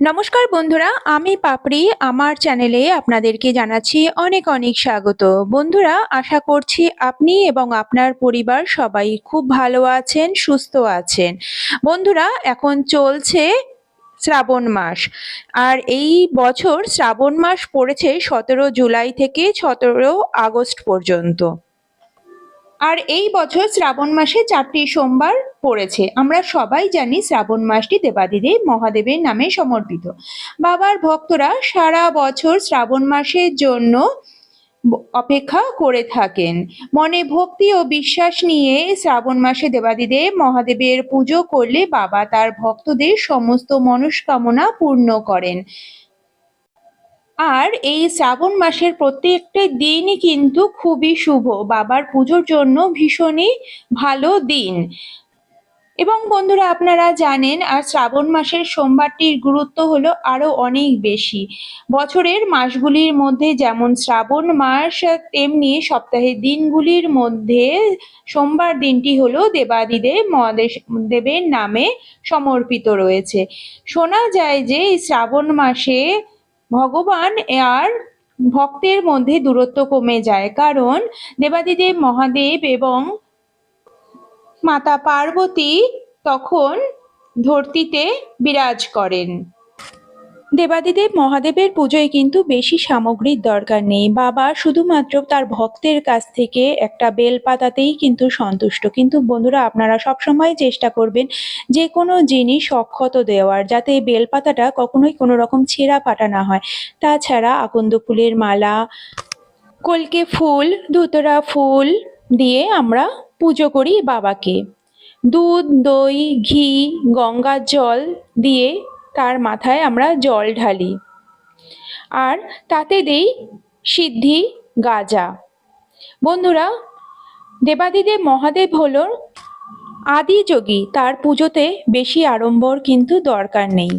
নমস্কার বন্ধুরা, আমি পাপড়ি। আমার চ্যানেলে আপনাদেরকে জানাচ্ছি অনেক অনেক স্বাগত। বন্ধুরা, আশা করছি আপনি এবং আপনার পরিবার সবাই খুব ভালো আছেন, সুস্থ আছেন। বন্ধুরা, এখন চলছে শ্রাবণ মাস। আর এই বছর শ্রাবণ মাস পড়েছে সতেরো জুলাই থেকে সতেরো আগস্ট পর্যন্ত। আর এই বছর শ্রাবণ মাসে চারটি সোমবার পড়েছে। আমরা সবাই জানি শ্রাবণ মাসটি দেবাদিদেব মহাদেবের নামে সমর্পিত। বাবার ভক্তরা সারা বছর শ্রাবণ মাসের জন্য অপেক্ষা করে থাকেন। মনে ভক্তি ও বিশ্বাস নিয়ে শ্রাবণ মাসে দেবাদিদেব মহাদেবের পুজো করলে বাবা তার ভক্তদের সমস্ত মনস্কামনা পূর্ণ করেন। আর এই শ্রাবণ মাসের প্রত্যেকটা দিনই কিন্তু খুবই শুভ। বাবার পুজোর জন্য ভীষণই ভালো দিন। এবং বন্ধুরা, আপনারা জানেন, আর শ্রাবণ মাসের সোমবারটির গুরুত্ব হলো আরও অনেক বেশি। বছরের মাসগুলির মধ্যে যেমন শ্রাবণ মাস, তেমনি সপ্তাহের দিনগুলির মধ্যে সোমবার দিনটি হলো দেবাদিদেব মহাদেশ দেবের নামে সমর্পিত রয়েছে। শোনা যায় যে শ্রাবণ মাসে ভগবান আর ভক্তের মধ্যে দূরত্ব কমে যায়। কারণ দেবাদিদেব, মহাদেব এবং মাতা পার্বতী তখন ধরতিতে বিরাজ করেন। দেবাদিদেব মহাদেবের পুজোয় কিন্তু বেশি সামগ্রীর দরকার নেই। বাবা শুধুমাত্র তার ভক্তের কাছ থেকে একটা বেলপাতাতেই কিন্তু সন্তুষ্ট। কিন্তু বন্ধুরা, আপনারা সবসময় চেষ্টা করবেন যে কোনো জিনিস অক্ষত দেওয়ার, যাতে বেলপাতাটা কখনোই কোনো রকম ছেঁড়া ফাটা না হয়। তাছাড়া আকন্দ ফুলের মালা, কলকে ফুল, ধুতরা ফুল দিয়ে আমরা পুজো করি বাবাকে। দুধ, দই, ঘি, গঙ্গার জল দিয়ে তার মাথায় আমরা জল ঢালি। আর তাতে দেই সিদ্ধি গাজা। বন্ধুরা, দেবাদিদেব মহাদেব হল আদিযোগী। তার পুজোতে বেশি আড়ম্বর কিন্তু দরকার নেই।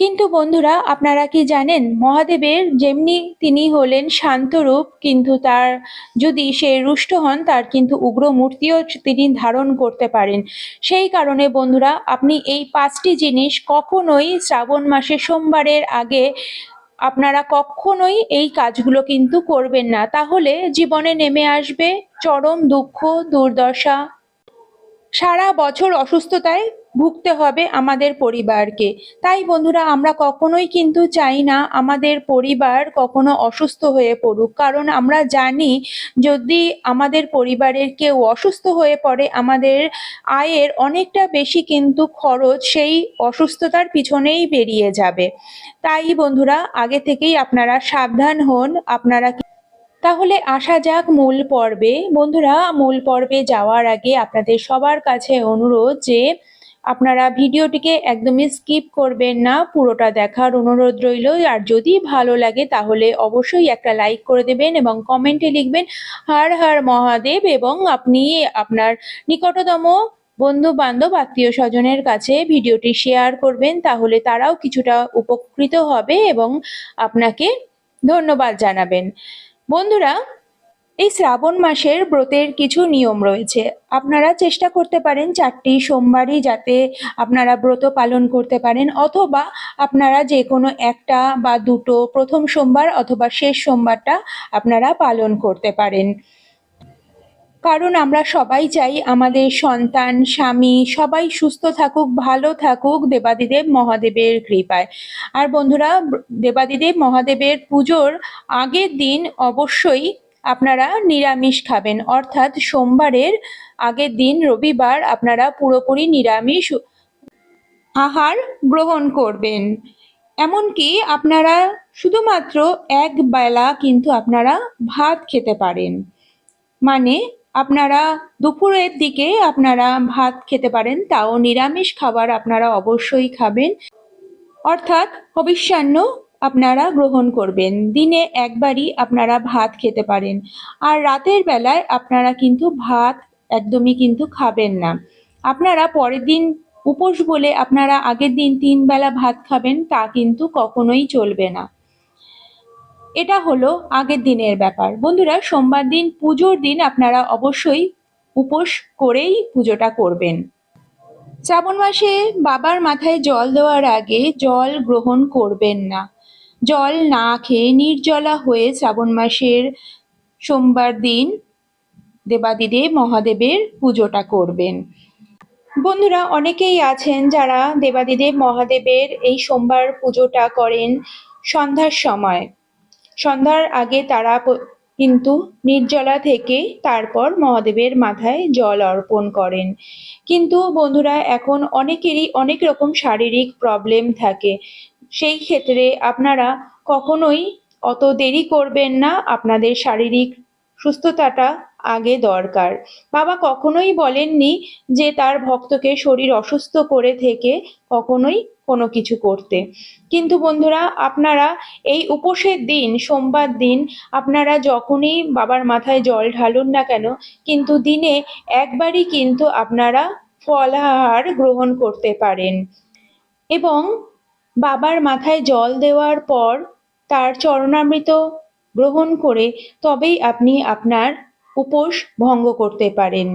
কিন্তু বন্ধুরা, আপনারা কি জানেন, মহাদেবের যেমনি তিনি হলেন শান্তরূপ কিন্তু তার যদি সে রুষ্ট হন, তার কিন্তু উগ্র মূর্তিও তিনি ধারণ করতে পারেন। সেই কারণে বন্ধুরা, আপনি এই পাঁচটি জিনিস কখনোই শ্রাবণ মাসে, সোমবারের আগে আপনারা কখনোই এই কাজগুলো কিন্তু করবেন না। তাহলে জীবনে নেমে আসবে চরম দুঃখ, দুর্দশা। সারা বছর অসুস্থতায় ভুগতে হবে আমাদের পরিবারকে। তাই বন্ধুরা, আমরা কখনোই কিন্তু চাই না আমাদের পরিবার কখনো অসুস্থ হয়ে পড়ুক। কারণ আমরা জানি, যদি আমাদের পরিবারের কেউ অসুস্থ হয়ে পড়ে, আমাদের আয়ের অনেকটা বেশি কিন্তু খরচ সেই অসুস্থতার পিছনেই বেরিয়ে যাবে। তাই বন্ধুরা, আগে থেকেই আপনারা সাবধান হন, আপনারা তাহলে আসা যাক মূল পর্বে। বন্ধুরা, মূল পর্বে যাওয়ার আগে আপনাদের সবার কাছে অনুরোধ যে আপনারা ভিডিওটিকে একদমই স্কিপ করবেন না, পুরোটা দেখার অনুরোধ রইল। আর যদি ভালো লাগে তাহলে অবশ্যই একটা লাইক করে দেবেন এবং কমেন্টে লিখবেন, হার হার মহাদেব এবং আপনি আপনার নিকটতম বন্ধু বান্ধব আত্মীয় স্বজনের কাছে ভিডিওটি শেয়ার করবেন, তাহলে তারাও কিছুটা উপকৃত হবে এবং আপনাকে ধন্যবাদ জানাবেন। বন্ধুরা এই শ্রাবণ মাসের ব্রতের কিছু নিয়ম রয়েছে। আপনারা চেষ্টা করতে পারেন চারটি সোমবারই যাতে আপনারা ব্রত পালন করতে পারেন, অথবা আপনারা যে কোনো একটা বা দুটো প্রথম সোমবার অথবা শেষ সোমবারটা আপনারা পালন করতে পারেন। কারণ আমরা সবাই চাই আমাদের সন্তান, স্বামী সবাই সুস্থ থাকুক, ভালো থাকুক দেবাদিদেব মহাদেবের কৃপায়। আর বন্ধুরা, দেবাদিদেব মহাদেবের পুজোর আগের দিন অবশ্যই আপনারা নিরামিষ খাবেন। অর্থাৎ সোমবারের আগের দিন রবিবার আপনারা পুরোপুরি নিরামিষ আহার গ্রহণ করবেন। এমনকি আপনারা শুধুমাত্র এক বেলা কিন্তু আপনারা ভাত খেতে পারেন। মানে আপনারা দুপুরের দিকে আপনারা ভাত খেতে পারেন, তাও নিরামিষ খাবার আপনারা অবশ্যই খাবেন। অর্থাৎ হবিষ্যান্ন আপনারা গ্রহণ করবেন। দিনে একবারই আপনারা ভাত খেতে পারেন। আর রাতের বেলায় আপনারা কিন্তু ভাত একদমই কিন্তু খাবেন না। আপনারা পরের দিন উপোস বলে আপনারা আগের দিন তিন বেলা ভাত খাবেন, তা কিন্তু কখনোই চলবে না। এটা হলো আগের দিনের ব্যাপার। বন্ধুরা, সোমবার দিন পুজোর দিন আপনারা অবশ্যই উপোস করেই পুজোটা করবেন। শ্রাবণ মাসে বাবার মাথায় জল দেওয়ার আগে জল গ্রহণ করবেন না। জল না খেয়ে নির্জলা হয়ে শ্রাবণ মাসের সোমবার দিন দেবাদিদেব মহাদেবের পুজোটা করবেন। বন্ধুরা, অনেকেই আছেন যারা দেবাদিদেব মহাদেবের এই সোমবার পুজোটা করেন সন্ধ্যার সময়। সন্ধ্যার আগে তারা কিন্তু নির্জলা থেকে তারপর মহাদেবের মাথায় জল অর্পণ করেন। কিন্তু বন্ধুরা, এখন অনেকেরই অনেক রকম শারীরিক প্রবলেম থাকে। সেই ক্ষেত্রে আপনারা কখনোই অত দেরি করবেন না। আপনাদের শারীরিক সুস্থতাটা আগে দরকার। বাবা কখনোই বলেননি যে তার ভক্তকে শরীর অসুস্থ করে থেকে কখনোই কোনো কিছু করতে। কিন্তু বন্ধুরা, আপনারা এই উপোসের দিন, সোমবার দিন আপনারা যখনই বাবার মাথায় জল ঢালুন না কেন, কিন্তু দিনে একবারই কিন্তু আপনারা ফলাহার গ্রহণ করতে পারেন। এবং বাবার মাথায় জল দেওয়ার পর তার চরণামৃত গ্রহণ করে তবেই আপনি আপনার উপোস ভঙ্গ করতে পারেন।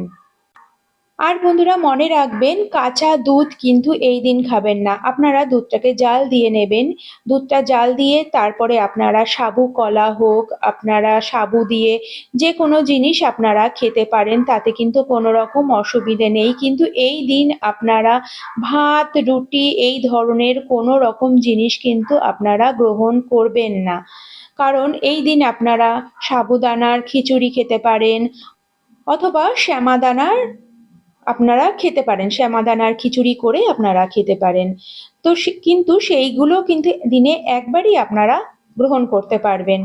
আর বন্ধুরা মনে রাখবেন, কাঁচা দুধ কিন্তু এই দিন খাবেন না। আপনারা দুধটাকে জাল দিয়ে নেবেন। দুধটা জাল দিয়ে তারপরে আপনারা সাবু, কলা হোক, আপনারা সাবু দিয়ে যে কোনো জিনিস আপনারা খেতে পারেন, তাতে কিন্তু কোনো রকম অসুবিধে নেই। কিন্তু এই দিন আপনারা ভাত, রুটি এই ধরনের কোনো রকম জিনিস কিন্তু আপনারা গ্রহণ করবেন না। কারণ এই দিন আপনারা সাবুদানার খিচুড়ি খেতে পারেন অথবা শ্যামাদানার আপনারা খেতে পারেন শ্যামাদানার খিচুড়ি করে আপনারা খেতে পারেন। তো কিন্তু সেইগুলো কিন্তু দিনে একবারই আপনারা গ্রহণ করতে পারবেন।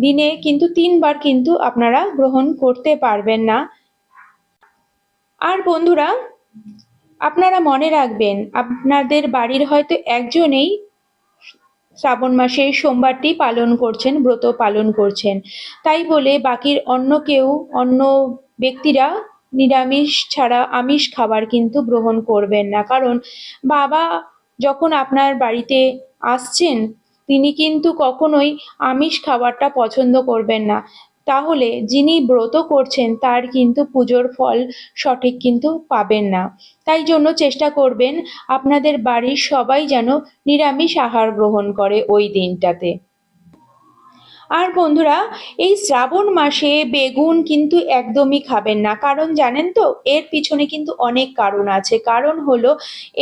দিনে কিন্তু তিনবার কিন্তু আপনারা গ্রহণ করতে পারবেন না। আর বন্ধুরা, আপনারা মনে রাখবেন, আপনাদের বাড়ির হয়তো একজনেই শ্রাবণ মাসে সোমবারটি পালন করছেন, ব্রত পালন করছেন। তাই বলে বাকির অন্য কেউ, অন্য ব্যক্তিরা নিরামিষ ছাড়া আমিষ খাবার কিন্তু গ্রহণ করবেন না। কারণ বাবা যখন আপনার বাড়িতে আসছেন, তিনি কিন্তু কখনোই আমিষ খাবারটা পছন্দ করবেন না। তাহলে যিনি ব্রত করছেন, তার কিন্তু পুজোর ফল সঠিক কিন্তু পাবেন না। তাই জন্য চেষ্টা করবেন আপনাদের বাড়ির সবাই যেন নিরামিষ আহার গ্রহণ করে ওই দিনটাতে। আর বন্ধুরা, এই শ্রাবণ মাসে বেগুন কিন্তু একদমই খাবেন না। কারণ জানেন তো, এর পিছনে কিন্তু অনেক কারণ আছে। কারণ হলো,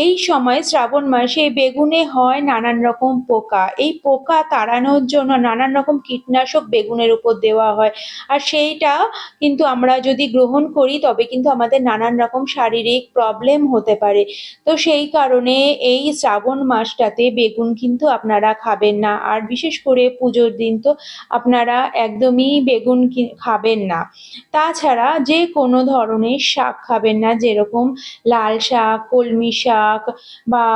এই সময় শ্রাবণ মাসে বেগুনে হয় নানান রকম পোকা। এই পোকা তাড়ানোর জন্য নানান রকম কীটনাশক বেগুনের উপর দেওয়া হয়। আর সেইটা কিন্তু আমরা যদি গ্রহণ করি, তবে কিন্তু আমাদের নানান রকম শারীরিক প্রবলেম হতে পারে। তো সেই কারণে এই শ্রাবণ মাসটাতে বেগুন কিন্তু আপনারা খাবেন না। আর বিশেষ করে পুজোর দিন তো আপনারা একদমই বেগুন খাবেন না। তাছাড়া যে কোনো ধরনের শাক খাবেন না, যেরকম লাল শাক, কলমি শাক বা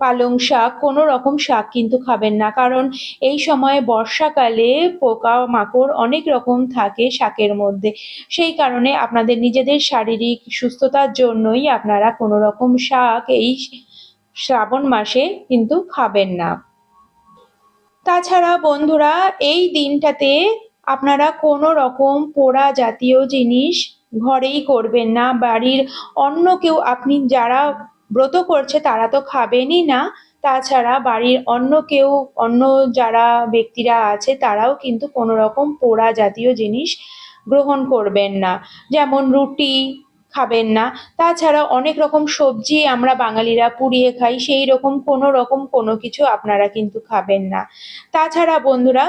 পালং শাক, কোনো রকম শাক কিন্তু খাবেন না। কারণ এই সময় বর্ষাকালে পোকা মাকড় অনেক রকম থাকে শাকের মধ্যে। সেই কারণে আপনাদের নিজেদের শারীরিক সুস্থতার জন্যই আপনারা কোনো রকম শাক এই শ্রাবণ মাসে কিন্তু খাবেন না। তাছাড়া বন্ধুরা, এই দিনটাতে আপনারা কোনো রকম পোড়া জাতীয় জিনিস ঘরেই করবেন না। বাড়ির অন্য কেউ, আপনি যারা ব্রত করছে তারা তো খাবেনই না। তাছাড়া বাড়ির অন্য কেউ, অন্য যারা ব্যক্তিরা আছে, তারাও কিন্তু কোনো রকম পোড়া জাতীয় জিনিস গ্রহণ করবেন না। যেমন রুটি খাবেন না। তাছাড়া অনেক রকম সবজি আমরা বাঙালিরা পুড়িয়ে খাই, সেই রকম কোনো রকম কোনো কিছু আপনারা কিন্তু খাবেন না। তাছাড়া বন্ধুরা,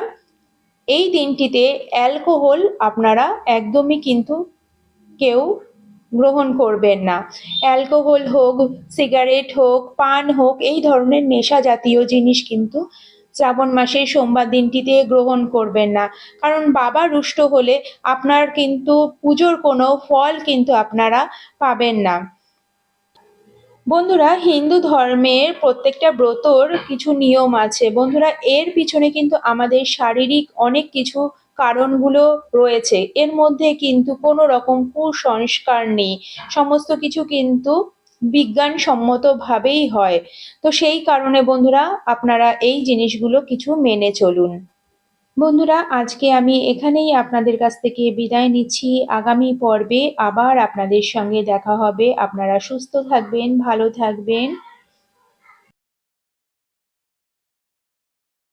এই দিনটিতে অ্যালকোহল আপনারা একদমই কিন্তু কেউ গ্রহণ করবেন না। অ্যালকোহল হোক, সিগারেট হোক, পান হোক, এই ধরনের নেশা জাতীয় জিনিস কিন্তু শ্রাবণ মাসে সোমবার দিনটিতে গ্রহণ করবেন না। কারণ বাবা রুষ্ট হলে আপনার কিন্তু পুজোর কোনো ফল কিন্তু আপনারা পাবেন না। বন্ধুরা, হিন্দু ধর্মের প্রত্যেকটা ব্রতর কিছু নিয়ম আছে। বন্ধুরা, এর পিছনে কিন্তু আমাদের শারীরিক অনেক কিছু কারণগুলো রয়েছে। এর মধ্যে কিন্তু কোনো রকম কুসংস্কার নেই। সমস্ত কিছু কিন্তু বিজ্ঞানসম্মতভাবেই হয়। তো সেই কারণে বন্ধুরা, আপনারা এই জিনিসগুলো কিছু মেনে চলুন। বন্ধুরা, আজকে আমি এখানেই আপনাদের কাছ থেকে বিদায় নিচ্ছি। আগামী পর্বে আবার আপনাদের সঙ্গে দেখা হবে। আপনারা সুস্থ থাকবেন, ভালো থাকবেন।